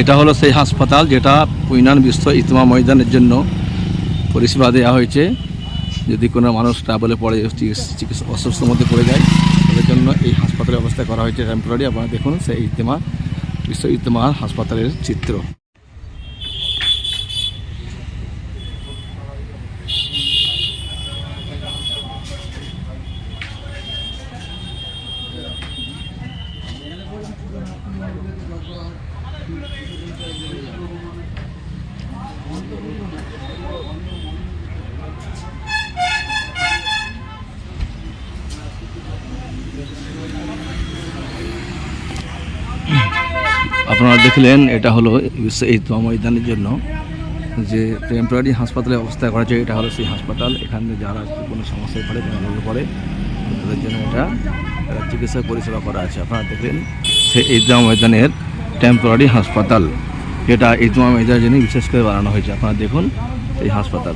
এটা হলো সেই হাসপাতাল যেটা পুইনান বিশ্ব ইতমা ময়দানের জন্য পরিষেবা দেওয়া হয়েছে। যদি কোনো মানুষ ট্রাভেলে পড়ে, চিকিৎসা অসুস্থর মধ্যে পড়ে যায়, তাদের জন্য এই হাসপাতালের ব্যবস্থা করা হয়েছে টেম্পোরারি আপনারা দেখুন সেই ইতেমা বিশ্ব ইতেমা হাসপাতালের চিত্র। আপনারা দেখলেন, এটা হলো এই ময়দানের জন্য যে টেম্পোরারি হাসপাতালে অবস্থা করা হয়েছে এটা হলো সেই হাসপাতাল। এখানে যারা কোনো সমস্যায় পড়ে কোনো পড়ে, তাদের জন্য এটা চিকিৎসা পরিষেবা করা আছে। আপনারা দেখলেন সেই ইজমা ময়দানের টেম্পোরারি হাসপাতাল। যেটা ইজমা ময়দানের জন্য বিশেষ করে বানানো হয়েছে। আপনারা দেখুন এই হাসপাতাল।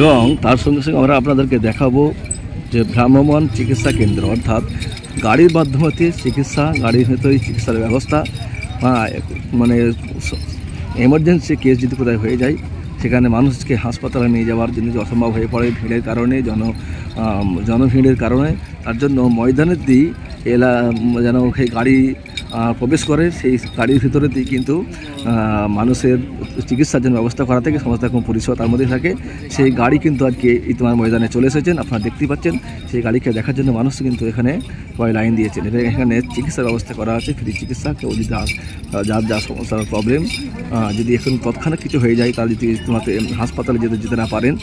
এবং তার সঙ্গে সঙ্গে আমরা আপনাদেরকে দেখাবো যে ভ্রাম্যমান চিকিৎসা কেন্দ্র, অর্থাৎ গাড়ির মাধ্যমে চিকিৎসা, গাড়ির ভেতরেই চিকিৎসার ব্যবস্থা মানে এমার্জেন্সি কেস যদি কোথায় হয়ে যায় সেখানে মানুষকে হাসপাতালে নিয়ে যাওয়ার জন্য যে অসম্ভব হয়ে পড়ে ভিড়ের কারণে, জন জনভিড়ের কারণে, তার জন্য ময়দানের দিই এলা যেন সেই গাড়ি প্রবেশ করে সেই গাড়ির ভিতরে দিয়ে কিন্তু মানুষের চিকিৎসার জন্য ব্যবস্থা করা থেকে, সমস্ত রকম পরিষেবা তার মধ্যে থাকে। সেই গাড়ি কিন্তু আজকে ইতমার ময়দানে চলে এসেছেন, আপনারা দেখতেই পাচ্ছেন। সেই গাড়িকে দেখার জন্য মানুষ কিন্তু এখানে সবাই লাইন দিয়েছেন। এবং এখানে চিকিৎসার ব্যবস্থা করা আছে, ফ্রি চিকিৎসা, কেউ যদি যার যা সমস্যার প্রবলেম যদি এখন তৎক্ষণাৎ কিছু হয়ে যায়, তার যদি তোমাকে হাসপাতালে যেতে যেতে না পারেন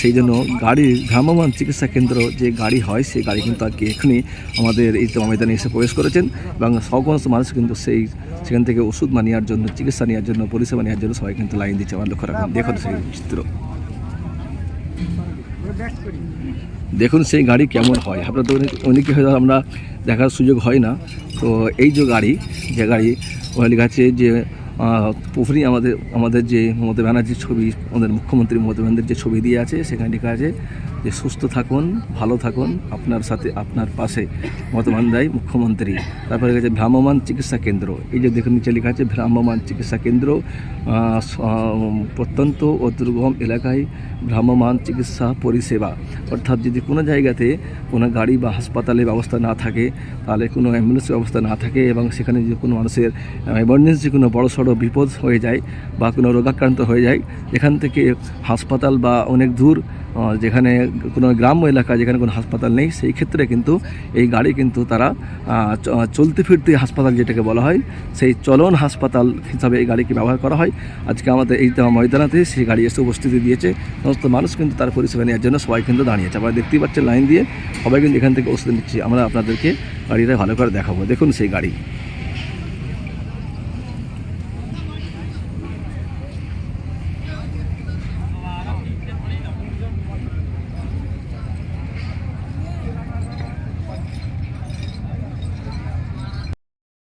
সেই জন্য গাড়ির ভ্রাম্যমাণ চিকিৎসা কেন্দ্র যে গাড়ি হয়, সেই গাড়ি কিন্তু আজকে এখানে আমাদের এই ময়দানে এসে প্রবেশ করেছেন। এবং সমস্ত মানুষ কিন্তু সেই, সেখান থেকে ওষুধ মানিয়ার জন্য, চিকিৎসা নেওয়ার জন্য, পরিষেবা নেওয়ার জন্য সবাই কিন্তু লাইন দিচ্ছে, আমার লক্ষ্য রাখুন। দেখুন সেই চিত্র। দেখুন সেই গাড়ি কেমন হয়। আপনার তো অনেক- হয়তো আমরা দেখার সুযোগ হয় না। তো এই যে গাড়ি যে গাড়ি, ওখানে লেখা আছে যে পুফরি আমাদের আমাদের যে মমতা ব্যানার্জির ছবি, আমাদের মুখ্যমন্ত্রী মমতা ব্যানার্জির যে ছবি দিয়ে আছে, সেখানে লেখা আছে যে সুস্থ থাকুন, ভালো থাকুন। আপনার সাথে, আপনার পাশে মমতা দেয় মুখ্যমন্ত্রী। তারপরে লেখা আছে ভ্রাম্যমাণ চিকিৎসা কেন্দ্র। এই যে দেখুন নিচে লেখা আছে ভ্রাম্যমান চিকিৎসা কেন্দ্র প্রত্যন্ত ও দুর্গম এলাকায় ভ্রাম্যমান চিকিৎসা পরিষেবা। অর্থাৎ যদি কোনো জায়গাতে কোনো গাড়ি বা হাসপাতালের ব্যবস্থা না থাকে, তাহলে কোনো অ্যাম্বুলেন্সের ব্যবস্থা না থাকে এবং সেখানে যদি কোনো মানুষের এমার্জেন্সি কোনো বড় সড়ো বিপদ হয়ে যায় বা কোনো রোগাক্রান্ত হয়ে যায়, এখান থেকে হাসপাতাল বা অনেক দূর যেখানে কোনো গ্রাম্য এলাকা, যেখানে কোনো হাসপাতাল নেই, সেই ক্ষেত্রে কিন্তু এই গাড়ি কিন্তু তারা চলতে ফিরতে হাসপাতাল যেটাকে বলা হয়, সেই চলন হাসপাতাল হিসাবে এই গাড়িকে ব্যবহার করা হয়। আজকে আমাদের এই ময়দানাতে সেই গাড়ি এসে উপস্থিতি দিয়েছে। সমস্ত মানুষ কিন্তু তার পরিষেবা নেওয়ার জন্য সবাই কিন্তু দাঁড়িয়েছে আপনারা দেখতেই পাচ্ছেন লাইন দিয়ে সবাই কিন্তু এখান থেকে ওষুধ নিচ্ছে। আমরা আপনাদেরকে গাড়িটা ভালো করে দেখাবো। দেখুন সেই গাড়ি।